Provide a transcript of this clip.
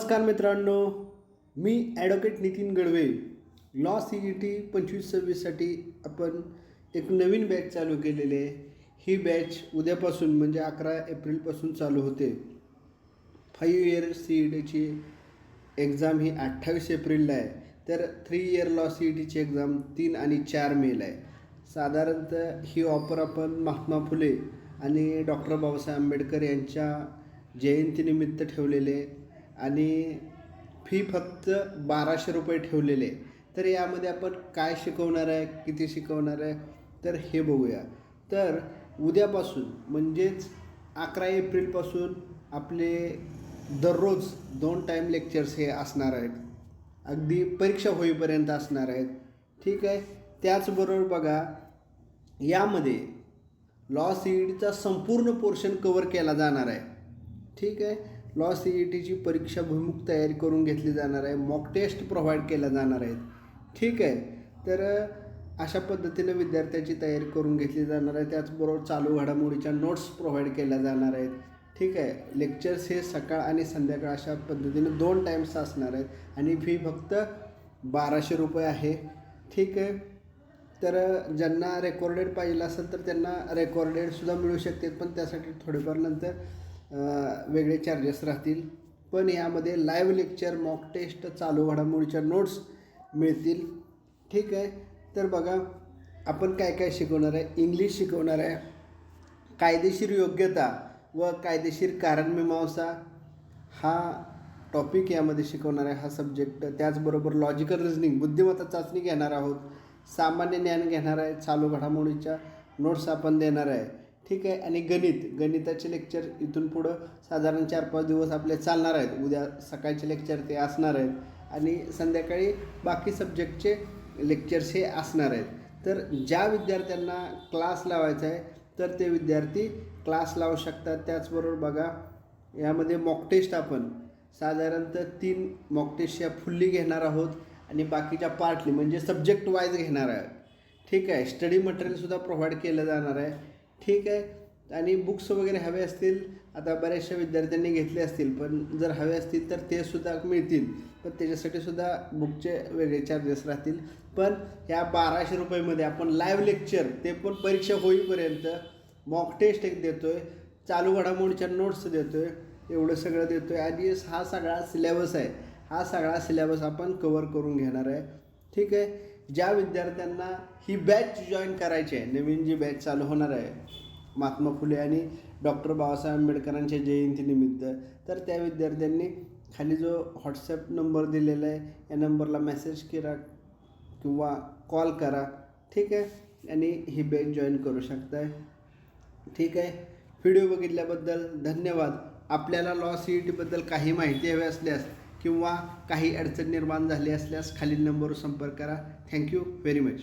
नमस्कार मित्रांनो मी advocate Nitin Gadve. Law C E T पंचवीस सव्वीससाठी आपण एक नवीन बॅच चालू केलेली आहे. ही बॅच उद्यापासून म्हणजे अकरा एप्रिलपासून चालू होते. फाईव्ह इयर सी ई टीची एक्झाम ही अठ्ठावीस एप्रिलला आहे. तर three year law C E टीची एक्झाम तीन आणि चार मेला आहे. साधारणतः ही ऑफर आपण महात्मा फुले आणि डॉक्टर बाबासाहेब आंबेडकर यांच्या जयंतीनिमित्त ठेवलेले आहे. आणि फी फक्त बाराशे रुपये ठेवलेले आहे. तर यामध्ये आपण काय शिकवणार आहे किती शिकवणार आहे तर हे बघूया. तर उद्यापासून म्हणजेच अकरा एप्रिलपासून आपले दररोज दोन टाईम लेक्चर्स हे असणार आहेत. अगदी परीक्षा होईपर्यंत असणार आहेत. ठीक आहे? त्याचबरोबर बघा यामध्ये लॉ सी संपूर्ण पोर्शन कवर केला जाणार आहे. ठीक आहे? लॉ सी ई टीची परीक्षा भूमुख तयारी करून घेतली जाणार आहे. मॉक टेस्ट प्रोव्हाइड केल्या जाणार आहेत. ठीक आहे. तर अशा पद्धतीनं विद्यार्थ्याची तयारी करून घेतली जाणार आहे. त्याचबरोबर चालू घडामोडीच्या नोट्स प्रोव्हाइड केल्या जाणार आहेत. ठीक आहे. लेक्चर्स हे सकाळ आणि संध्याकाळ अशा पद्धतीने दोन टाईम्स असणार आहेत आणि फी फक्त बाराशे रुपये आहे. ठीक आहे. तर ज्यांना रेकॉर्डेड पाहिजे असेल तर त्यांना रेकॉर्डेडसुद्धा मिळू शकते. पण त्यासाठी थोडेफार नंतर वेगळे चार्जेस राहतील. पण यामध्ये लाईव्ह लेक्चर मॉक टेस्ट चालू घडामोडीच्या नोट्स मिळतील. ठीक आहे. तर बघा आपण काय काय शिकवणार आहे? इंग्लिश शिकवणार आहे. कायदेशीर योग्यता व कायदेशीर कारणमीमांसा हा टॉपिक यामध्ये शिकवणार आहे हा सब्जेक्ट त्याचबरोबर लॉजिकल रिझनिंग बुद्धिमत्ता चाचणी घेणार आहोत. सामान्य ज्ञान घेणार आहे. चालू घडामोडीच्या नोट्स आपण देणार आहे. ठीक आहे. आणि गणित. गणिताचे लेक्चर इथून पुढं साधारण चार पाच दिवस आपले चालणार आहेत. उद्या सकाळचे लेक्चर ते असणार आहेत. आणि संध्याकाळी बाकी सब्जेक्टचे लेक्चर्स हे असणार आहेत. तर ज्या विद्यार्थ्यांना क्लास लावायचा आहे तर ते विद्यार्थी क्लास लावू शकतात. त्याचबरोबर बघा यामध्ये मॉक टेस्ट आपण साधारणतः तीन मॉक टेस्ट या फुल्ली घेणार आहोत आणि बाकीच्या पार्टली म्हणजे सब्जेक्ट वाईज घेणार आहे ठीक आहे. स्टडी मटेरियलसुद्धा प्रोव्हाइड केलं जाणार आहे. ठीक आहे. आणि बुक्स वगैरे हवे असतील आता बऱ्याचशा विद्यार्थ्यांनी घेतले असतील पण जर हवे असतील तर ते सुद्धा मिळतील. पण त्याच्यासाठी सुद्धा बुकचे वेगळे चार्जेस राहतील. पण ह्या बाराशे रुपयेमध्ये आपण लाईव्ह लेक्चर ते पण परीक्षा होईपर्यंत मॉक टेस्ट एक देतो आहे चालू घडामोडीच्या नोट्स देतो आहे एवढं सगळं देतो आहे आणि हा सगळा सिलेबस आहे. हा सगळा सिलेबस आपण कवर करून घेणार आहे. ठीक आहे? ज्या विद्यार्थ्यांना ही बॅच जॉईन करायची आहे नवीन जी बॅच चालू होणार आहे महात्मा फुले आणि डॉक्टर बाबासाहेब आंबेडकरांच्या जयंतीनिमित्त तर त्या विद्यार्थ्यांनी खाली जो व्हॉट्सॲप नंबर दिलेला आहे या नंबरला मेसेज करा किंवा कॉल करा. ठीक आहे? आणि ही बॅच जॉईन करू शकताय. ठीक आहे? व्हिडिओ बघितल्याबद्दल धन्यवाद. आपल्याला लॉ सी ई टीबद्दल काही माहिती हवी असल्यास किंवा काही अडचण निर्माण झाली असल्यास खालील नंबरवर संपर्क करा. Thank you very much